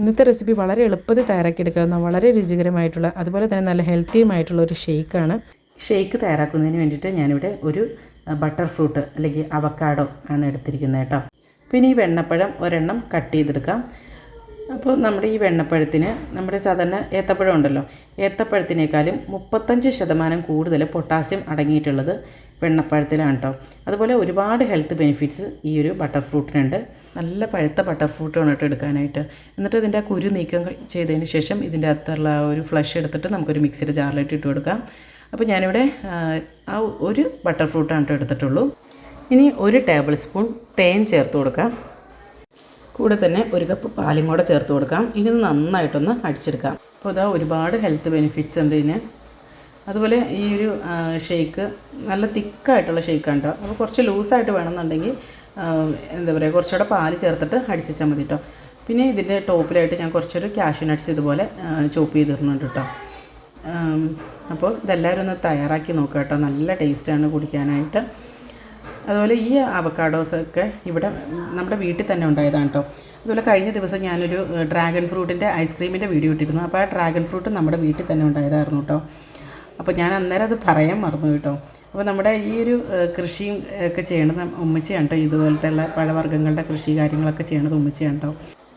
ഇന്നത്തെ റെസിപ്പി വളരെ എളുപ്പത്തിൽ തയ്യാറാക്കിയെടുക്കാവുന്ന വളരെ രുചികരമായിട്ടുള്ള അതുപോലെ തന്നെ നല്ല ഹെൽത്തിയുമായിട്ടുള്ള ഒരു ഷേക്കാണ് ഷേക്ക് തയ്യാറാക്കുന്നതിന് വേണ്ടിയിട്ട് ഞാനിവിടെ ഒരു ബട്ടർ ഫ്രൂട്ട് അല്ലെങ്കിൽ അവക്കാഡോ ആണ് എടുത്തിരിക്കുന്നത് കേട്ടോ. പിന്നെ ഈ വെണ്ണപ്പഴം ഒരെണ്ണം കട്ട് ചെയ്തെടുക്കാം. അപ്പോൾ നമ്മുടെ ഈ വെണ്ണപ്പഴത്തിന് നമ്മുടെ സാധാരണ ഏത്തപ്പഴം ഉണ്ടല്ലോ ഏത്തപ്പഴത്തിനേക്കാളും മുപ്പത്തഞ്ച് ശതമാനം കൂടുതൽ പൊട്ടാസ്യം അടങ്ങിയിട്ടുള്ളത് വെണ്ണപ്പഴത്തിലാണ് കേട്ടോ. അതുപോലെ ഒരുപാട് ഹെൽത്ത് ബെനിഫിറ്റ്സ് ഈ ഒരു ബട്ടർ ഫ്രൂട്ടിനുണ്ട് നല്ല പഴുത്ത ബട്ടർഫ്രൂട്ടാണ് കേട്ടോ എടുക്കാനായിട്ട്. എന്നിട്ട് ഇതിന്റെ ആ കുരു നീക്കം ചെയ്തതിന് ശേഷം ഇതിന്റെ അകത്തുള്ള ആ ഒരു ഫ്ലഷ് എടുത്തിട്ട് നമുക്കൊരു മിക്സിയുടെ ജാറിലിട്ട് ഇട്ട് കൊടുക്കാം. അപ്പോൾ ഞാനിവിടെ ആ, ഒരു ബട്ടർ ഫ്രൂട്ടാണ് കേട്ടോ എടുത്തിട്ടുള്ളൂ. ഇനി ഒരു ടേബിൾ സ്പൂൺ തേൻ ചേർത്ത് കൊടുക്കാം. കൂടെ തന്നെ ഒരു കപ്പ് പാലും കൂടെ ചേർത്ത് കൊടുക്കാം. ഇനി നന്നായിട്ടൊന്ന് അടിച്ചെടുക്കാം. അപ്പോൾ ഇതാ ഒരുപാട് ഹെൽത്ത് ബെനിഫിറ്റ്സ് ഉണ്ട് ഇതിന്. അതുപോലെ ഈ ഒരു ഷേക്ക് നല്ല തിക്കായിട്ടുള്ള ഷേക്കാണ് കേട്ടോ. അപ്പോൾ കുറച്ച് ലൂസായിട്ട് വേണമെന്നുണ്ടെങ്കിൽ എന്താ പറയുക കുറച്ചുകൂടെ പാൽ ചേർത്തിട്ട് അടിച്ചാൽ മതി കേട്ടോ പിന്നെ ഇതിന്റെ ടോപ്പിലായിട്ട് ഞാൻ കുറച്ചൊരു കാഷ്യൂ നട്ട്സ് ഇതുപോലെ ചോപ്പ് ചെയ്തിരുന്നുണ്ട് കേട്ടോ അപ്പോൾ ഇതെല്ലാവരും ഒന്ന് തയ്യാറാക്കി നോക്കുക കേട്ടോ. നല്ല ടേസ്റ്റാണ് കുടിക്കാനായിട്ട്. അതുപോലെ ഈ അവക്കാഡോസ് ഒക്കെ ഇവിടെ നമ്മുടെ വീട്ടിൽ തന്നെ ഉണ്ടായതാണ് കേട്ടോ അതുപോലെ കഴിഞ്ഞ ദിവസം ഞാനൊരു ഡ്രാഗൺ ഫ്രൂട്ടിന്റെ ഐസ്ക്രീമിന്റെ വീഡിയോ ഇട്ടിരുന്നു. അപ്പോൾ ആ ഡ്രാഗൺ ഫ്രൂട്ട് നമ്മുടെ വീട്ടിൽ തന്നെ ഉണ്ടായതായിരുന്നു കേട്ടോ അപ്പോൾ ഞാൻ അന്നേരം അത് പറയാൻ മറന്നു കേട്ടോ. അപ്പോൾ നമ്മുടെ ഈ ഒരു കൃഷിയും ഒക്കെ ചെയ്യണത് ഉമ്മച്ചിയാണ് കേട്ടോ. ഇതുപോലത്തെ ഉള്ള പഴവർഗങ്ങളുടെ കൃഷി കാര്യങ്ങളൊക്കെ ചെയ്യണത് ഉമ്മച്ചിയാണ് കേട്ടോ.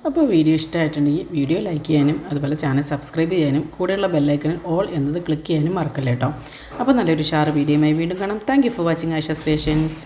അപ്പോൾ വീഡിയോ ഇഷ്ടമായിട്ടുണ്ടെങ്കിൽ വീഡിയോ ലൈക്ക് ചെയ്യാനും അതുപോലെ ചാനൽ സബ്സ്ക്രൈബ് ചെയ്യാനും കൂടെയുള്ള ബെല്ലൈക്കണിൽ ഓൾ എന്നത് ക്ലിക്ക് ചെയ്യാനും മറക്കല്ലേ കേട്ടോ. അപ്പോൾ നല്ലൊരു ഷാർ വീഡിയോയുമായി വീണ്ടും കാണാം. Thank for watching Asha's creations